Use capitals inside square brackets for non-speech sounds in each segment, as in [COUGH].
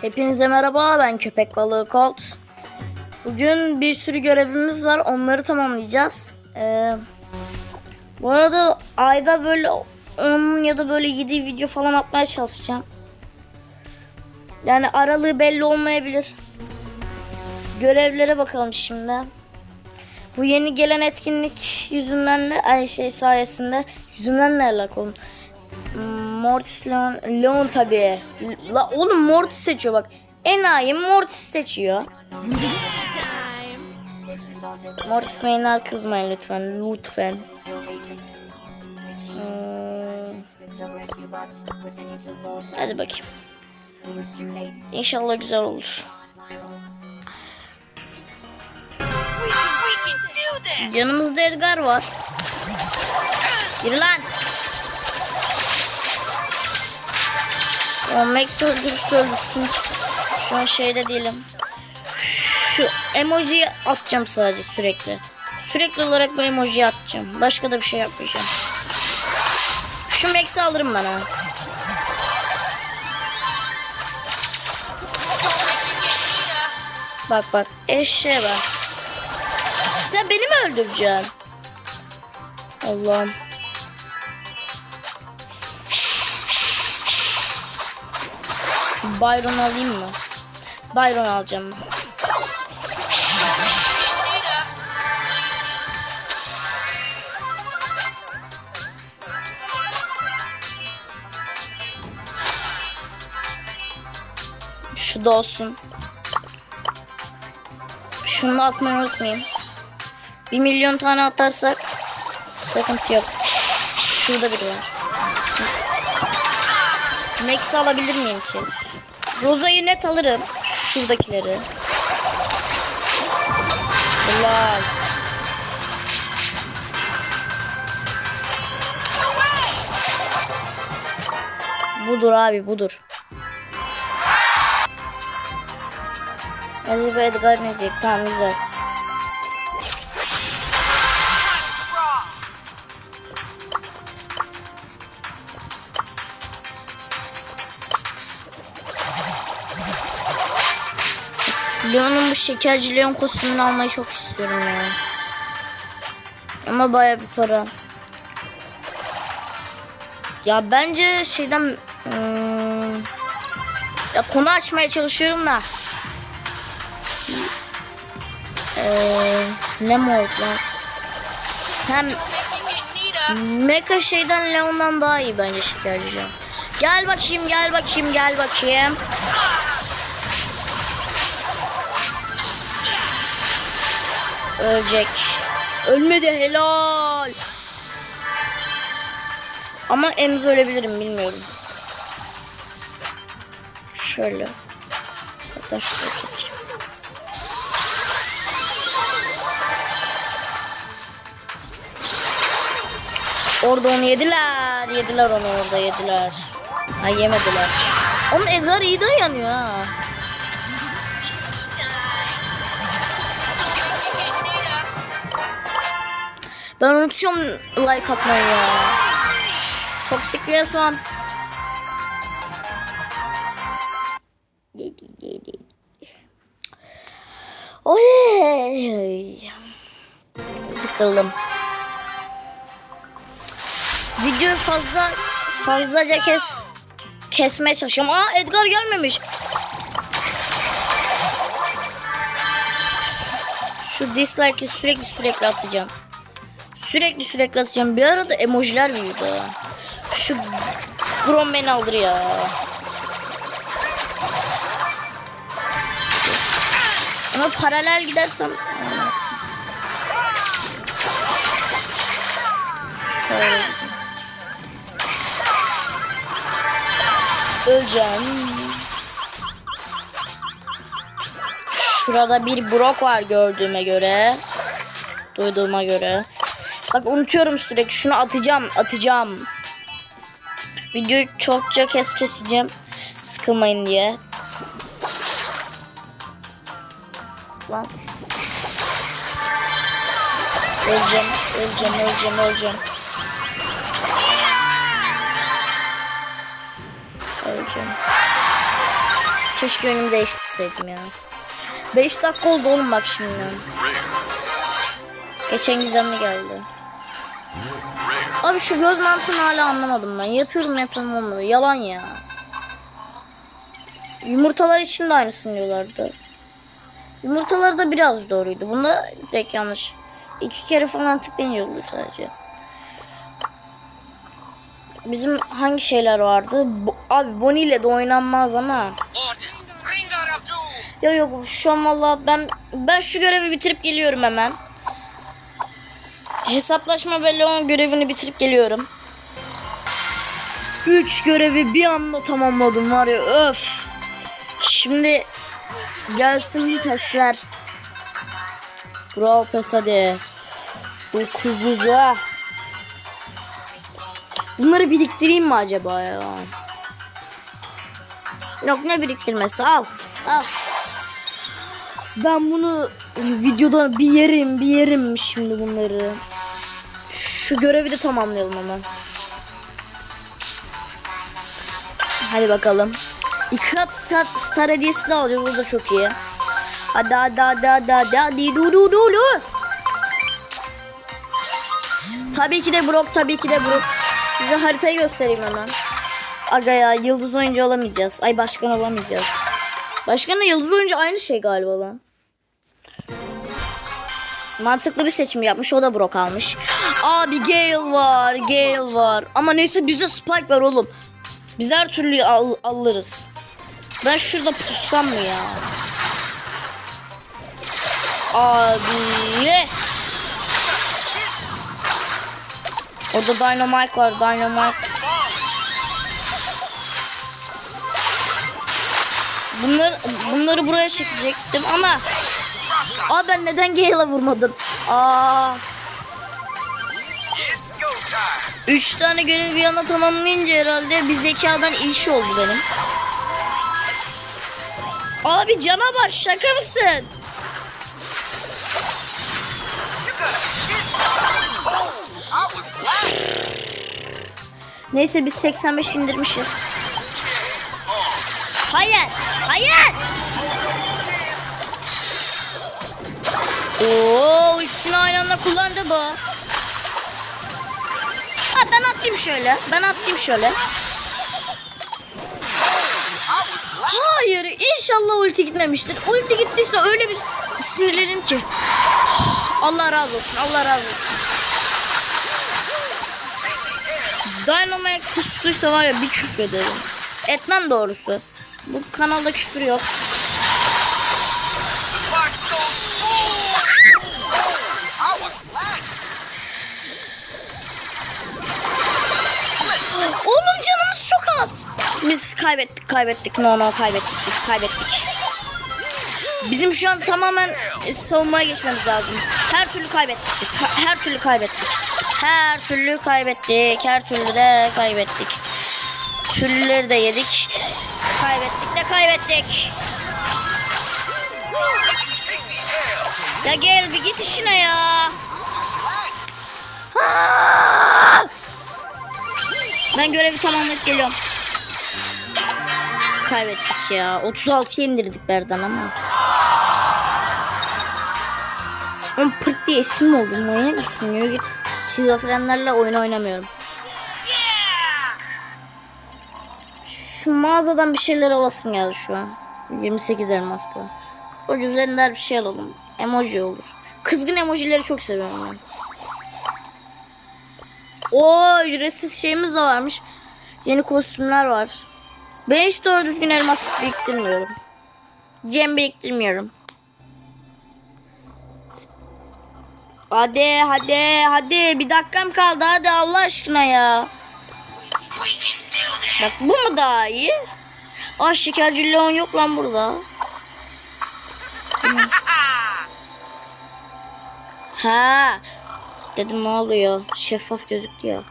Hepinize merhaba ben köpek balığı Colt. Bugün bir sürü görevimiz var onları tamamlayacağız. Ee, bu arada ayda böyle 10 ya da böyle 7 video falan atmaya çalışacağım. Yani aralığı belli olmayabilir. Görevlere bakalım şimdi. Bu yeni gelen etkinlik yüzünden de ay şey sayesinde yüzünden ne alakalı? Mortis Leon, Leon tabii. La oğlum Mortis seçiyor bak. Enayi Mortis seçiyor. Mortis mainler kızmayın lütfen. Lütfen. Hmm, hadi bakayım. İnşallah güzel olur. Yanımızda Edgar var. Yürü lan. O Max öldürürse öldürsün. Şu an şeyde değilim. Şu emojiyi atacağım sadece sürekli. Sürekli olarak bu emojiyi atacağım. Başka da bir şey yapmayacağım. Şu Max'i alırım ben ha. Bak bak eşeğe bak. Sen beni mi öldüreceksin? Allah'ım. Byron alayım mı? Byron alacağım. Şu da olsun. Şunu da atmayı unutmayayım. Bir milyon tane atarsak sıkıntı yok. Şurada biri var. Max'i alabilir miyim ki? Roza'yı net alırım. Şuradakileri. Helal. Budur abi budur. Acaba Edgar ne diyecek? Tamam güzel. Leon'un bu şekerci Leon kostümünü almayı çok istiyorum ya. Ama baya bir para. Ya bence şeyden hmm, ya konu açmaya çalışıyorum da. Ee, ne mod lan? Hem Mecha şeyden Leon'dan daha iyi bence şekerci Leon. Gel bakayım gel bakayım gel bakayım. Ölecek. Ölmedi helal. Ama emz ölebilirim bilmiyorum. Şöyle. Hatta şuraya geçeyim. Orada onu yediler. Yediler onu orada yediler. Ha yemediler. Oğlum Edgar iyi dayanıyor ha. Ben unutuyorum like atmayı ya. Toksikliğe son. Oy. Tıkıldım. Videoyu fazla fazlaca kes kesmeye çalışıyorum. Aa Edgar gelmemiş. Şu dislike'i sürekli sürekli atacağım. Sürekli sürekli atacağım. Bir arada emojiler büyüdü. Şu Grom beni aldır ya. Ama paralel gidersem Şöyle. Öleceğim. Şurada bir brok var gördüğüme göre. Duyduğuma göre. Bak unutuyorum sürekli. Şunu atacağım, atacağım. Videoyu çokça kes keseceğim. Sıkılmayın diye. Lan. Öleceğim, öleceğim, öleceğim, öleceğim. Öleceğim. Keşke önümü değiştirseydim ya. 5 dakika oldu oğlum bak şimdi. Geçen gizemli geldi. Abi şu göz mantığını hala anlamadım ben. Yapıyorum yapıyorum olmuyor. Yalan ya. Yumurtalar için de aynısını diyorlardı. Yumurtalar da biraz doğruydu. Bunda tek yanlış. İki kere falan tıklayınca sadece. Bizim hangi şeyler vardı? Bo- Abi Bonnie ile de oynanmaz ama. Yok yok şu an valla ben ben şu görevi bitirip geliyorum hemen. Hesaplaşma ve Leon görevini bitirip geliyorum. 3 görevi bir anda tamamladım var ya öf. Şimdi gelsin pesler. Brawl pes hadi. 900'a. Bunları biriktireyim mi acaba ya? Yok ne biriktirmesi al. Al. Ben bunu videoda bir yerim bir yerim şimdi bunları. Şu görevi de tamamlayalım hemen. Hadi bakalım. İki kat star, star hediyesi de alacağız. O da çok iyi. Hadi hadi hadi hadi hadi hadi du du du du. Tabii ki de Brock tabii ki de Brock. Size haritayı göstereyim hemen. Aga ya yıldız oyuncu olamayacağız. Ay başkan olamayacağız. Başkanla yıldız oyuncu aynı şey galiba lan. Mantıklı bir seçim yapmış. O da Brock almış. Abi Gale var. Gale var. Ama neyse bizde Spike var oğlum. Biz her türlü al alırız. Ben şurada pussam mı ya? Abi. Orada Dynamite var. Dynamite. Bunları, bunları buraya çekecektim ama Aa ben neden Gale'a vurmadım? Aa. Üç tane görev bir yana tamamlayınca herhalde bir zekadan iş oldu benim. Abi cana bak şaka mısın? Neyse biz 85 indirmişiz. Hayır, hayır. Oo, ultisini aynı anda kullandı bu. Atlayayım şöyle. Ben atlayayım şöyle. Hayır, inşallah ulti gitmemiştir. Ulti gittiyse öyle bir sinirlerim ki. Allah razı olsun, Allah razı olsun. Dynamite kustuysa var ya bir küfür ederim. Etmem doğrusu. Bu kanalda küfür yok. Oğlum canımız çok az. Biz kaybettik, kaybettik. No no kaybettik, biz kaybettik. Bizim şu an tamamen e, savunmaya geçmemiz lazım. Her türlü kaybettik biz. Her, türlü kaybettik. Her türlü kaybettik. Her türlü de kaybettik. Türlüleri de yedik. Kaybettik de kaybettik. Ya gel bir git işine ya. Aa! Ben görevi tamamlayıp geliyorum. Kaybettik ya. 36 indirdik Berdan ama. Oğlum pırt diye isim oldu. Manyak mısın? Yürü git. Şizofrenlerle oyun oynamıyorum. Şu mağazadan bir şeyler alasım geldi şu an. 28 elmaslı. O üzerinden bir şey alalım. Emoji olur. Kızgın emojileri çok seviyorum ben. Oo ücretsiz şeyimiz de varmış. Yeni kostümler var. Ben hiç doğru düzgün elmas biriktirmiyorum. Cem biriktirmiyorum. Hadi hadi hadi bir dakikam kaldı hadi Allah aşkına ya. Bak bu mu daha iyi? Ah şekerci Leon yok lan burada. [LAUGHS] Ha. Dedim ne oluyor? Şeffaf gözüktü ya.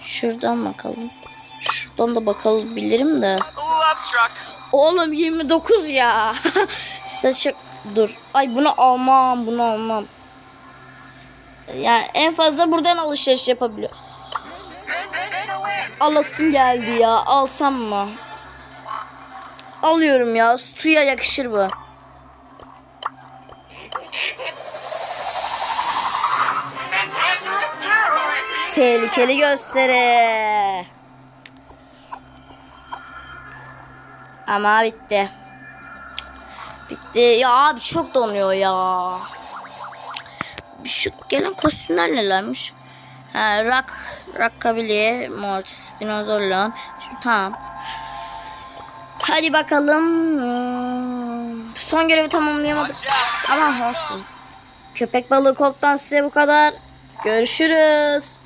Şuradan bakalım. Şuradan da bakalım bilirim de. Oğlum 29 ya. [LAUGHS] Saçak dur. Ay bunu almam, bunu almam. Yani en fazla buradan alışveriş yapabiliyor. Alasım geldi ya. Alsam mı? alıyorum ya. Stu'ya yakışır bu. Tehlikeli gösteri. Ama bitti. Bitti. Ya abi çok donuyor ya. Şu gelen kostümler nelermiş? Ha, rock, Rockabilly, Mortis, Dinozorlan. Şimdi, tamam. Hadi bakalım. Son görevi tamamlayamadık. Ama olsun. Köpek balığı koltuktan size bu kadar. Görüşürüz.